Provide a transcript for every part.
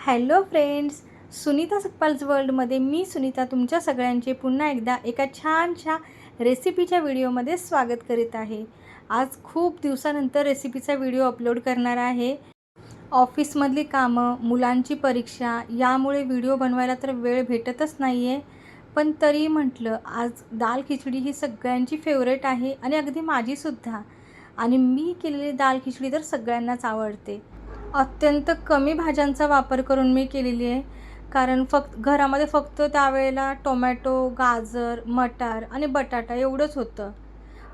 Hello friends Sunita Sakpal's वर्ल्डमध्ये मी सुनीता तुमच्या सगळ्यांचे पुन्हा एकदा एका छानशा रेसिपीच्या व्हिडिओमध्ये स्वागत करीत आहे. आज खूप दिवसानंतर रेसिपीचा व्हिडिओ अपलोड करणार आहे. ऑफिसमधली कामं मुलांची परीक्षा यामुळे व्हिडिओ बनवायला तर वेळ भेटतच नाही आहे पण तरी म्हटलं आज दाल खिचडी ही सगळ्यांची फेवरेट आहे आणि अगदी माझीसुद्धा. आणि मी केलेली दाल खिचडी तर सगळ्यांनाच आवडते. अत्यंत कमी भाज्यांचा वापर करून मी केलेली आहे. कारण फक्त घरामध्ये फक्त त्यावेळेला टोमॅटो गाजर मटार आणि बटाटा एवढंच होतं.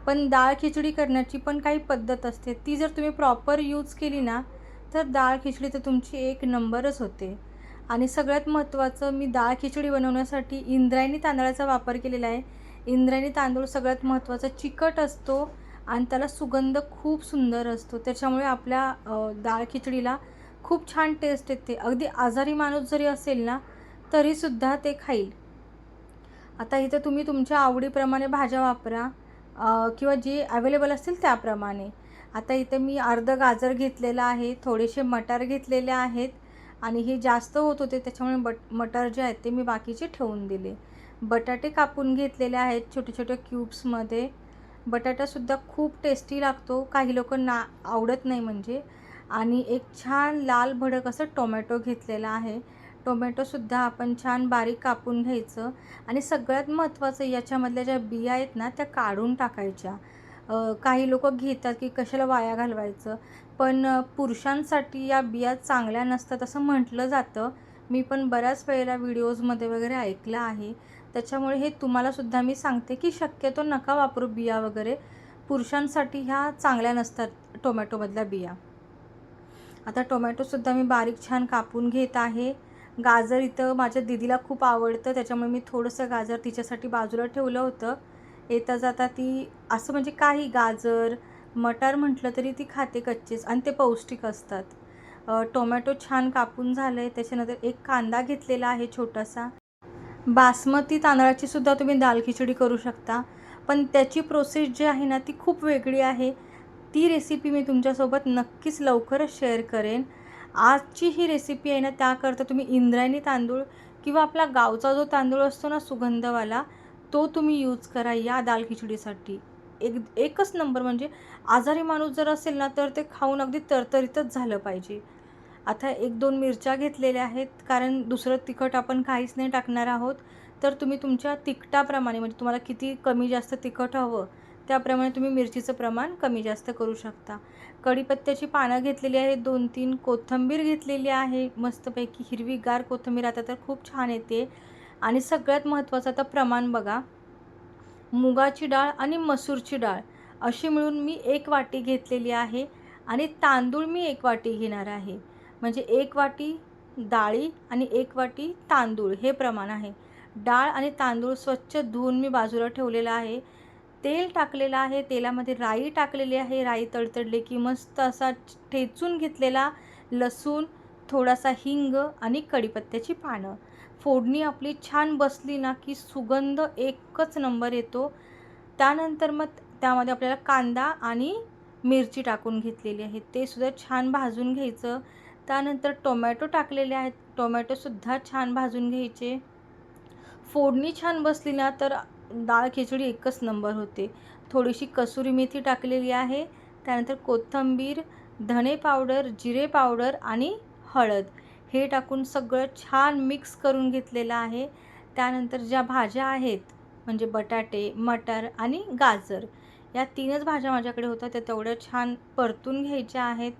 पण डाळ खिचडी करण्याची पण काही पद्धत असते. ती जर तुम्ही प्रॉपर यूज केली ना तर डाळ खिचडी तर तुमची एक नंबरच होते. आणि सगळ्यात महत्त्वाचं मी डाळ खिचडी बनवण्यासाठी इंद्रायणी तांदळाचा वापर केलेला आहे. इंद्रायणी तांदूळ सगळ्यात महत्त्वाचा चिकट असतो. आणि त्याला सुगंध खूप सुंदर असतो. त्याच्यामुळे आपल्या डाळ खिचडीला खूप छान टेस्ट येते. अगदी आजारी माणूस जरी असेल ना तरीसुद्धा ते खाईल. आता इथं तुम्ही तुमच्या आवडीप्रमाणे भाज्या वापरा किंवा जे अवेलेबल असतील त्याप्रमाणे. आता इथं मी अर्ध गाजर घेतलेलं आहे थोडेसे मटार घेतलेले आहेत आणि हे जास्त होत होते त्याच्यामुळे बट मटार जे आहेत ते मी बाकीचे ठेवून दिले. बटाटे कापून घेतलेले आहेत छोटे छोटे क्यूब्समध्ये बटाटासुद्धा खूप टेस्टी लागतो. काही लोकांना आवडत नाही म्हणजे. आणि एक छान लाल भडक असं टोमॅटो घेतलेला आहे. टोमॅटोसुद्धा आपण छान बारीक कापून घ्यायचं. आणि सगळ्यात महत्त्वाचं याच्यामधल्या ज्या बिया आहेत ना त्या काढून टाकायच्या. काही लोक घेतात की कशाला वाया घालवायचं. पण पुरुषांसाठी या बिया चांगल्या नसतात असं म्हटलं जातं. मी पण बऱ्याच वेळेला व्हिडिओजमध्ये वगैरे ऐकलं आहे. त्याच्यामुळे हे तुम्हालासुद्धा मी सांगते की शक्यतो नका वापरू बिया वगैरे. पुरुषांसाठी ह्या चांगल्या नसतात टोमॅटोमधल्या बिया. आता टोमॅटोसुद्धा मी बारीक छान कापून घेत आहे. गाजर इथं माझ्या दिदीला खूप आवडतं त्याच्यामुळे मी थोडंसं गाजर तिच्यासाठी बाजूला ठेवलं होतं. येता जाता ती असं म्हणजे काही गाजर मटार म्हटलं तरी ती खाते कच्चेच आणि ते पौष्टिक असतात. टोमॅटो छान कापून झालं आहे त्याच्यानंतर एक कांदा घेतलेला आहे छोटासा. बासमती तांदळाची सुद्धा तुम्ही दाल खिचडी करू शकता. पण त्याची प्रोसेस जी आहे ना ती खूप वेगळी आहे. ती रेसिपी मी तुमच्यासोबत नक्कीच लवकरच शेअर करेन. आजची ही रेसिपी आहे ना त्याकरता तुम्ही इंद्रायणी तांदूळ किंवा आपला गावचा जो तांदूळ असतो ना सुगंधवाला तो तुम्ही यूज करा या दाल खिचडीसाठी. एक एकच नंबर म्हणजे आजारी माणूस जर असेल ना तर ते खाऊन अगदी तरतरीतच झालं पाहिजे. आता एक दोन मिरच्या घेतलेल्या आहेत कारण दुसरं तिखट आपण काहीच नाही टाकणार आहोत. तर तुम्ही तुमच्या तिखटाप्रमाणे म्हणजे तुम्हाला किती कमी जास्त तिखट हवं त्याप्रमाणे तुम्ही मिरचीचं प्रमाण कमी जास्त करू शकता. कढीपत्त्याची पानं घेतलेली आहेत दोन तीन कोथिंबीर घेतलेली आहे मस्तपैकी हिरवीगार कोथिंबीर आता तर खूप छान येते. आणि सगळ्यात महत्त्वाचं आता प्रमाण बघा. मुगाची डाळ आणि मसूरची डाळ अशी मिळून मी एक वाटी घेतलेली आहे. आणि तांदूळ मी एक वाटी घेणार आहे. म्हणजे एक वाटी डाळी आणि एक वाटी तांदूळ हे प्रमाण आहे. डाळ आणि तांदूळ स्वच्छ धुवून मी बाजूला ठेवलेलं आहे. तेल टाकलेलं आहे. तेलामध्ये राई टाकलेली आहे. राई तडतडले की मस्त असा ठेचून घेतलेला लसूण थोडासा हिंग आणि कढीपत्त्याची पानं. फोडणी आपली छान बसली ना की सुगंध एकच नंबर येतो. त्यानंतर मग त्यामध्ये आपल्याला कांदा आणि मिरची टाकून घेतलेली आहे. ते सुद्धा छान भाजून घ्यायचं. त्यानंतर टोमॅटो टाकलेले आहेत. टोमॅटोसुद्धा छान भाजून घ्यायचे. फोडणी छान बसली ना तर डाळ खिचडी एकच नंबर होते. थोडीशी कसुरी मेथी टाकलेली आहे. त्यानंतर कोथिंबीर धणे पावडर जिरे पावडर आणि हळद. हे टाकून सगळं छान मिक्स करून घेतलेलं आहे. त्यानंतर ज्या भाज्या आहेत म्हणजे बटाटे मटर आणि गाजर या तीनच भाज्या माझ्याकडे होत्या. त्या तेवढ्या छान परतून घ्यायच्या आहेत.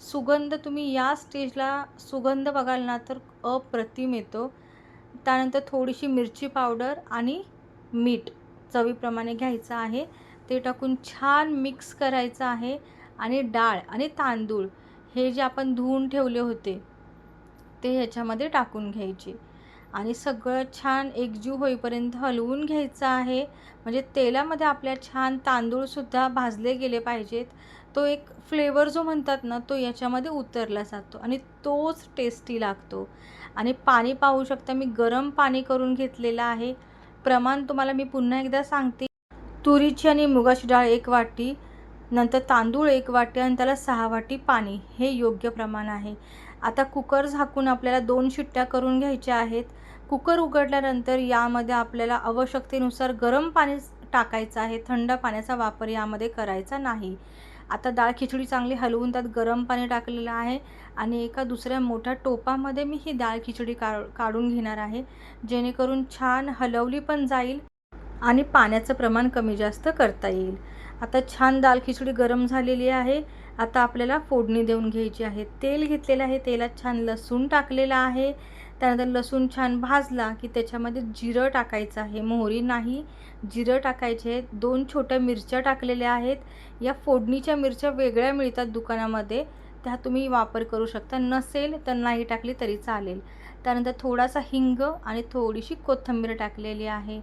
सुगंध तुम्ही या स्टेजला सुगंध बघाल ना तर अप्रतिम येतो. त्यानंतर थोडीशी मिरची पावडर आणि मीठ चवीप्रमाणे घ्यायचं आहे. ते टाकून छान मिक्स करायचं आहे. आणि डाळ आणि तांदूळ हे जे आपण धुवून ठेवले होते ते ह्याच्यामध्ये टाकून घ्यायचे. आणि सगळं छान एकजीव होईपर्यंत हलवून घ्यायचं आहे. म्हणजे तेलामध्ये आपल्या छान तांदूळसुद्धा भाजले गेले पाहिजेत. तो एक फ्लेवर जो म्हणतात ना तो याच्यामध्ये उतरला जातो आणि तोच टेस्टी लागतो. आणि पाणी पाहू शकता मी गरम पाणी करून घेतलेलं आहे. प्रमाण तुम्हाला मी पुन्हा एकदा सांगते. तुरीची आणि मुगाची डाळ एक वाटी नंतर तांदूळ एक वाटी आणि त्याला सहा वाटी पाणी. हे योग्य प्रमाण आहे. आता कुकर झाकून आपल्याला दोन शिट्ट्या करून घ्यायच्या आहेत. कुकर उघडल्यानंतर यामध्ये आपल्याला आवश्यकतेनुसार गरम पाणी टाकायचं आहे. थंड पाण्याचा वापर यामध्ये करायचा नाही. आता डाळ खिचडी चांगली हलवून त्यात गरम पाणी टाकलेलं आहे आणि एका दुसऱ्या मोठ्या टोपामध्ये मी ही डाळ खिचडी का काढून घेणार आहे. जेणेकरून छान हलवली पण जाईल आणि पाण्याचं प्रमाण कमी जास्त करता येईल. आता छान दाल खिचडी गरम झालेली आहे. आता आपल्याला फोडणी देऊन घ्यायची आहे. तेल घेतलेलं आहे. तेलात छान लसूण टाकलेलं आहे. त्यानंतर लसूण छान भाजला की त्याच्यामध्ये जिरं टाकायचं आहे. मोहरी नाही. जिरं टाकायचे दोन छोट्या मिरच्या टाकलेल्या आहेत. या फोडणीच्या मिरच्या वेगळ्या मिळतात दुकानामध्ये. त्या तुम्ही वापर करू शकता. नसेल तर नाही टाकली तरी चालेल. त्यानंतर थोडासा हिंग आणि थोडीशी कोथिंबीर टाकलेली आहे.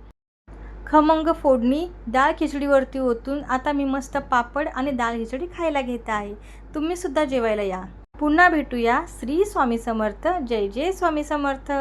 खमंग फोडणी डाळ खिचडीवरती ओतून आता मी मस्त पापड आणि डाळ खिचडी खायला घेत आहे. तुम्हीसुद्धा जेवायला या. पुन्हा भेटूया. श्री स्वामी समर्थ. जय जय स्वामी समर्थ.